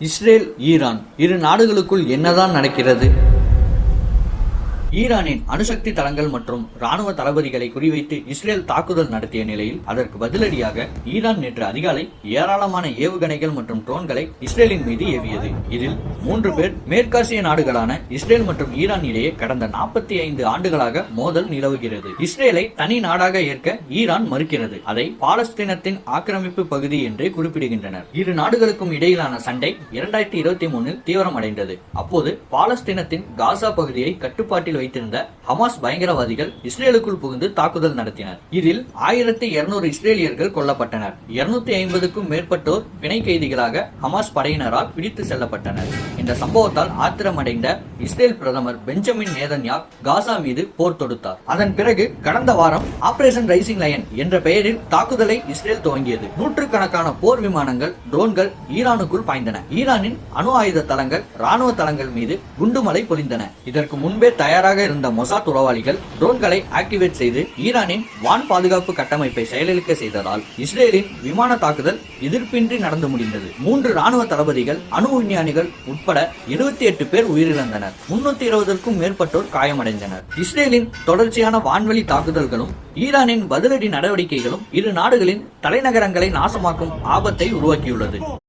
Israel Iran இரு நாடுகளுக்குள் என்னதான் நடக்கிறது? ஈரானின் அணுசக்தி தளங்கள் மற்றும் ராணுவ தளபதிகளை குறிவைத்து இஸ்ரேல் தாக்குதல் நடத்திய நிலையில் அதற்கு பதிலடியாக ஈரான் நேற்று அதிகாலை ஏராளமான ஏவுகணைகள் மற்றும் ட்ரோன்களை இஸ்ரேலின் மீது ஏவியது. இதில் மூன்று பேர் மேற்காசிய நாடுகளான இஸ்ரேல் மற்றும் ஈரான் இடையே கடந்த நாற்பத்தி ஐந்து ஆண்டுகளாக மோதல் நிலவுகிறது. இஸ்ரேலை தனி நாடாக ஏற்க ஈரான் மறுக்கிறது. அதை பாலஸ்தீனத்தின் ஆக்கிரமிப்பு பகுதி என்றே குறிப்பிடுகின்றனர். இரு நாடுகளுக்கும் இடையிலான சண்டை இரண்டாயிரத்தி இருபத்தி மூணில் தீவிரமடைந்தது. அப்போது பாலஸ்தீனத்தின் காசா பகுதியை கட்டுப்பாட்டில் வைத்திருந்த ஹமாஸ் பயங்கரவாதிகள் இஸ்ரேலுக்குள் புகுந்து தாக்குதல் நடத்தினர். இதில் ஆயிரத்தி இருநூறு இஸ்ரேலியர்கள் கொல்லப்பட்டனர். இருநூத்தி ஐம்பதுக்கும் மேற்பட்டோர் பிணை கைதிகளாக ஹமாஸ் படையினரால் பிடித்து செல்லப்பட்டனர். இந்த சம்பவத்தால் ஆத்திரமடைந்த இஸ்ரேல் பிரதமர் பெஞ்சமின் நேதன்யா காசா மீது போர் தொடுத்தார். அதன் பிறகு கடந்த வாரம் ஆபரேஷன் ரைசிங் லயன் என்ற பெயரில் தாக்குதலை இஸ்ரேல் துவங்கியது. நூற்றுக்கணக்கான போர் விமானங்கள் ட்ரோன்கள் ஈரானுக்குள் பாய்ந்தன. ஈரானின் அணு ஆயுத தளங்கள் ராணுவ தளங்கள் மீது குண்டுமலை பொழிந்தன. இதற்கு முன்பே தயாராக இருந்த மொசாத் உளவாளிகள் ட்ரோன்களை ஆக்டிவேட் செய்து ஈரானின் வான் பாதுகாப்பு கட்டமைப்பை செயலிழக்க செய்ததால் இஸ்ரேலின் விமான தாக்குதல் எதிர்ப்பின்றி நடந்து முடிந்தது. மூன்று ராணுவ தளபதிகள் அணு விஞ்ஞானிகள் உட்பட எழுபத்தி எட்டு பேர் உயிரிழந்தனர். முன்னூத்தி இருபதற்கும் மேற்பட்டோர் காயமடைந்தனர். இஸ்ரேலின் தொடர்ச்சியான வான்வெளி தாக்குதல்களும் ஈரானின் பதிலடி நடவடிக்கைகளும் இரு நாடுகளின் தலைநகரங்களை நாசமாக்கும் ஆபத்தை உருவாக்கியுள்ளது.